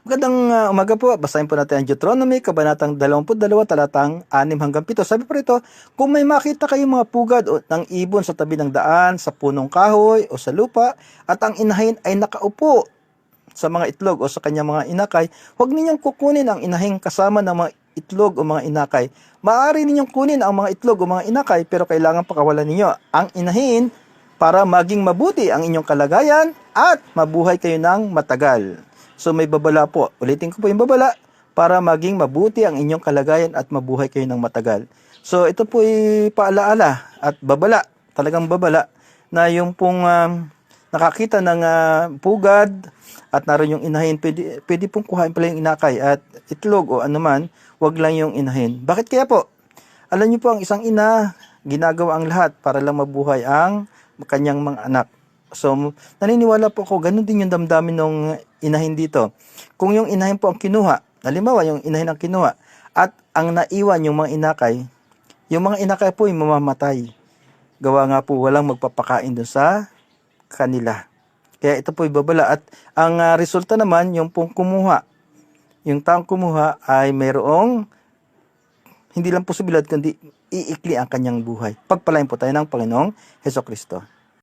Magandang uh, umaga po. Basahin po natin ang Deuteronomy, Kabanatang 22, talatang 6 hanggang 7. Sabi po rito, kung may makita kayong mga pugad o ng ibon sa tabi ng daan, sa punong kahoy o sa lupa, at ang inahin ay nakaupo sa mga itlog o sa kanyang mga inakay, huwag ninyong kukunin ang inahing kasama ng mga itlog o mga inakay. Maaari ninyong kunin ang mga itlog o mga inakay, pero kailangan pakawalan ninyo ang inahin para maging mabuti ang inyong kalagayan at mabuhay kayo ng matagal. So may babala po. Ulitin ko po yung babala para maging mabuti ang inyong kalagayan at mabuhay kayo ng matagal. So ito po ay paalaala at babala, talagang babala na yung pong um, nakakita ng ah, pugad at naroon yung inahin, pwede, pwede pong kuhain pala yung inakay at itlog o anuman, wag lang yung inahin. Bakit kaya po? Alam niyo po ang isang ina, ginagawa ang lahat para lang mabuhay ang kanyang mga anak. So, naniniwala po ako, ganun din yung damdamin ng inahin dito. Kung yung inahin po ang kinuha, halimbawa yung inahin ang kinuha, at ang naiwan yung mga inakay, yung mga inakay po ay mamamatay. Gawa nga po walang magpapakain doon sa kanila. Kaya ito po ibabala. At ang ah, resulta naman, yung pong kumuha, yung taong kumuha ay mayroong hindi lang posibilidad kundi iikli ang kanyang buhay. Pagpalain po tayo ng Panginoong Heso Kristo.